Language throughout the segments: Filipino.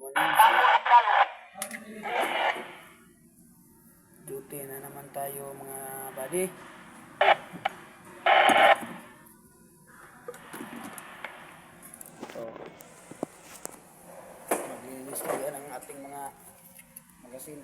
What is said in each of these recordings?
Duty na naman tayo mga buddy. So, maglilinis tayo ng ating mga magasin.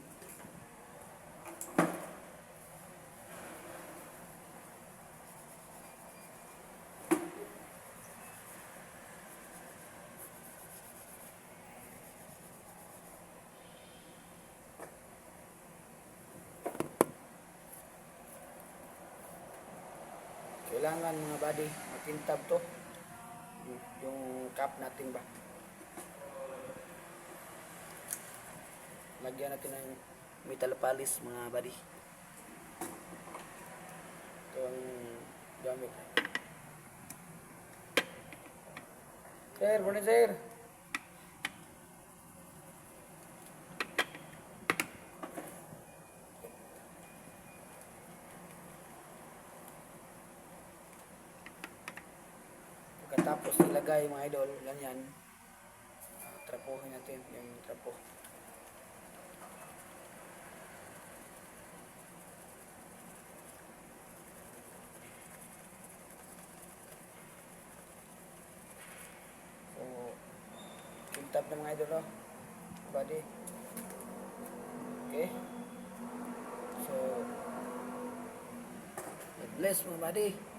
Kailangan mga buddy, makintab to. Yung, yung natin ba. Lagyan natin ng metal polish mga buddy. Ito ang gamit. Sir, morning sir. Pagkatapos ilagay mga idol, ganyan. Uh, trapuhin natin yung trapo. So, kintab na mga idol, no? Body. Okay. So, God bless mga buddy.